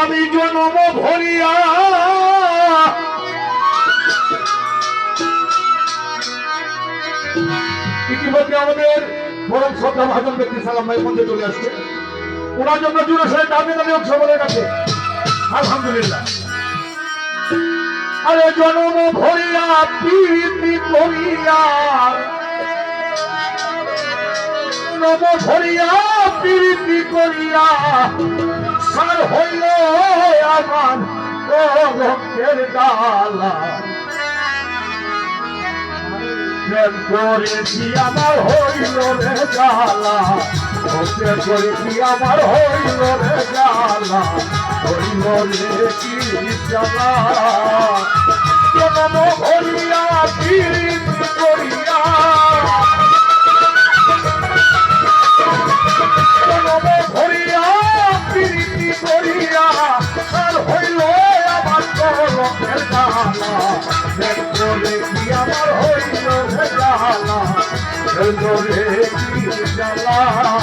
আমি জনম ভরিয়া। ইতিমধ্যে আমাদের পরম শ্রদ্ধা ভাজন ব্যক্তি সালাম ভাই মধ্যে চলে আসছে। ওনার জন্য জুড়ে সে দাবি দাবি সকলের কাছে আলহামদুলিল্লাহ। আরে জনম ভরিয়া, প্রীতি করিয়া। নব ভরিয়া, প্রীতি করিয়া, সার হইল আমার ও ভক্তের ডালা করেছি আমার হইল রে জ্বালা, প্রেম করেছি আমার হইল রে জ্বালা, হইল রে কি জ্বালা। হইল রে কি জ্বালা।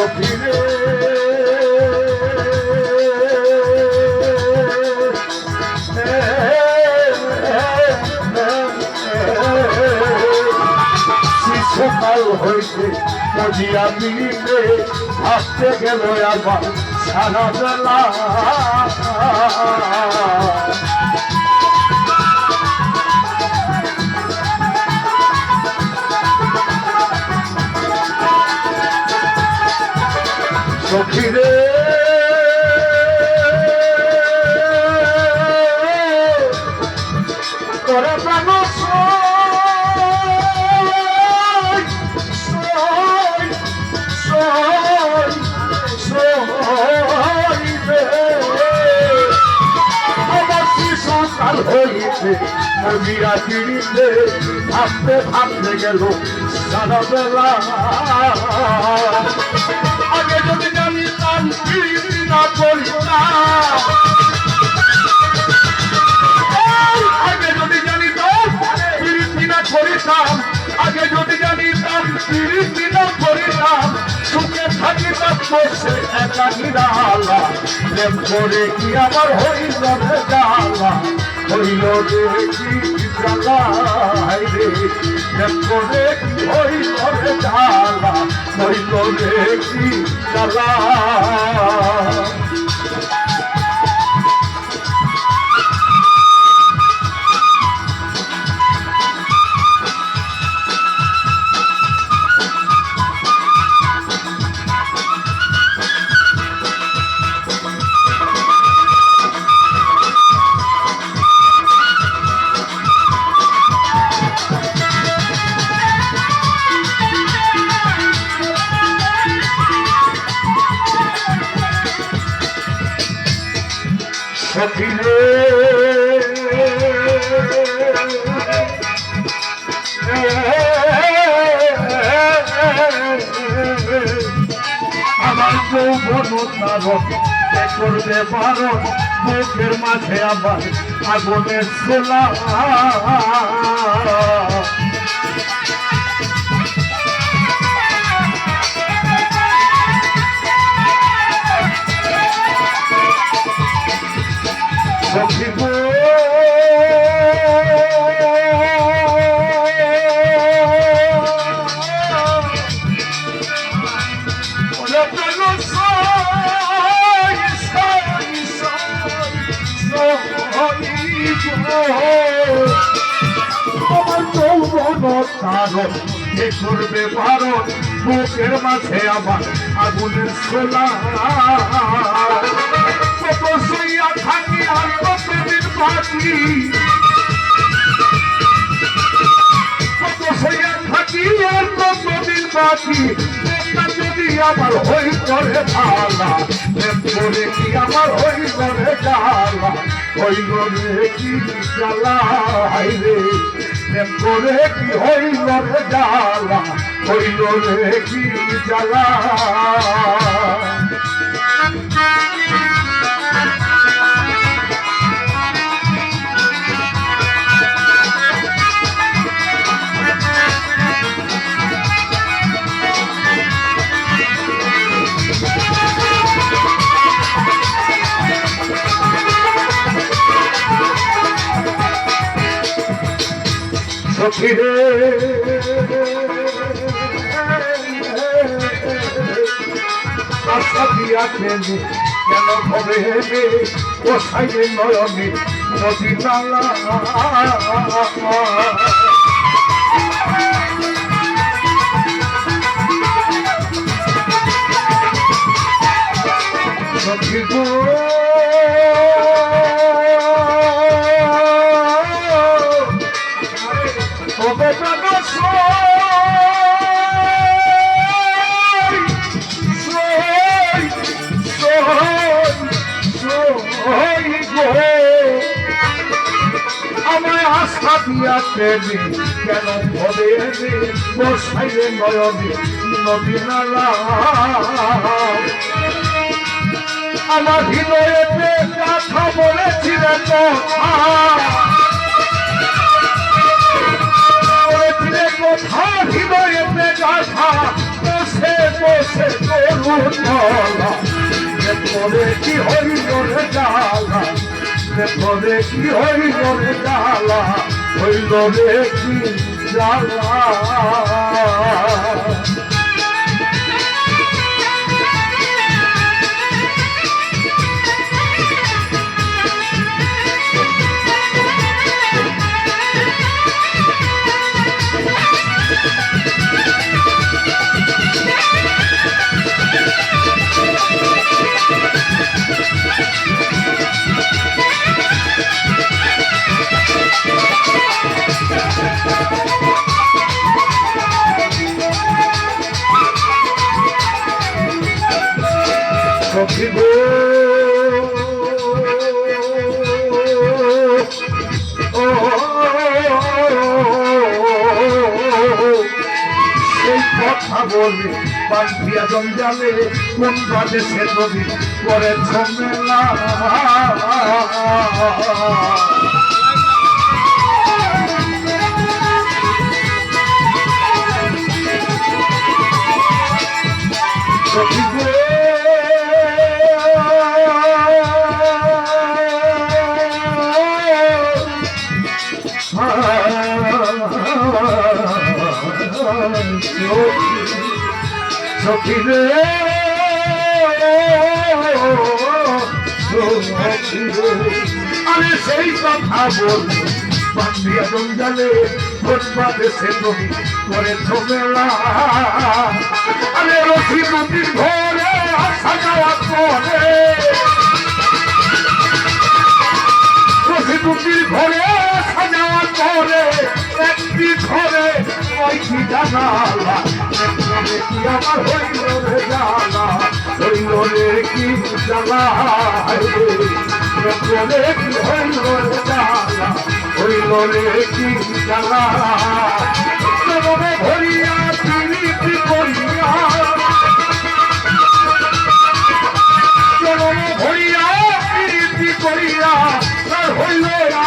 সখিরে শিশুকাল হইতে মজিয়া মিলিতে আসতে গেল আবার সারা বেলা তোরা প্রাণ সই, সই, সই, সই রে। আমার শিশুকাল হইতে মরিয়া চিড়িতে ভাবতে ভাবতে গেল সারা বেলা আগে যদি জানিতাম প্রীতি না করিতাম করিতাম, আগে যদি জানিতাম প্রীতি না করিতাম, সুখে থাকিতাম বসে একা নিরালা। প্রেম করে কি আমার হইল রে জ্বালা হইল রে কি হায় রে, প্রেম করে কি হইল রে জ্বালা হইল রে কি জ্বালা যৌবন তারক কে করবে পারো মুখের মাঝে আবার আগুনের ছোলা সখী গো আমার যৌবন তারক কে করবে পারো বুকের মাঝে আমার আগুনের ছোলা কত সইয়া থাকি আর কত দিন বাকি কত সইয়া পাখি তা যদি আমার হই করে ভালা প্রেম করে কি আমার হই করে জ্বালা হই করে কি জ্বালা হাই রে প্রেম করে কি হই করে জ্বালা হই করে কি জ্বালা সখিরে আশা দিয়া কেনে কেন ভবে হেবে ও নয়নে নদী নালা? সখী আমায় আশা দিয়া দেবে কেন ভবে বসাইলে নয়নে নদী নালা। আমার হৃদয়েতে কথা বলেছিলেন কথা পরে কি হরি করে জ্বালা? রে পরে কি হরি করে জ্বালা, হইল রে কি জ্বালা? কথা বলে পান্থিয়া জঞ্জালে কোন বাদেশে নদী করে ঝমেলা সখী গো সখী রে। আমি সেই কথা বলি বান্ধিয়া জঞ্জালে ফোটপাতে সে নদী করে ঝোমেলা আরে রথি নদীর জানালা, একজনে কি আমার হইল রে জানা? হইল রে কি কি হইল রে জানা? হইল রে কি জানা ভরিয়া পিরিতি করিয়া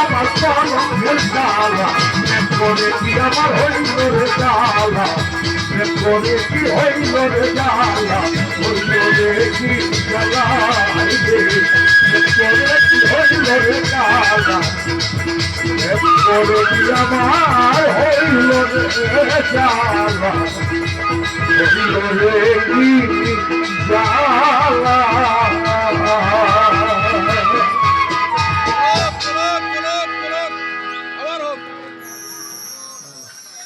আমার কলমের জ্বালা প্রেম করে কি আমার হইল রে জ্বালা প্রেম করে কি হইল রে জ্বালা হইল রে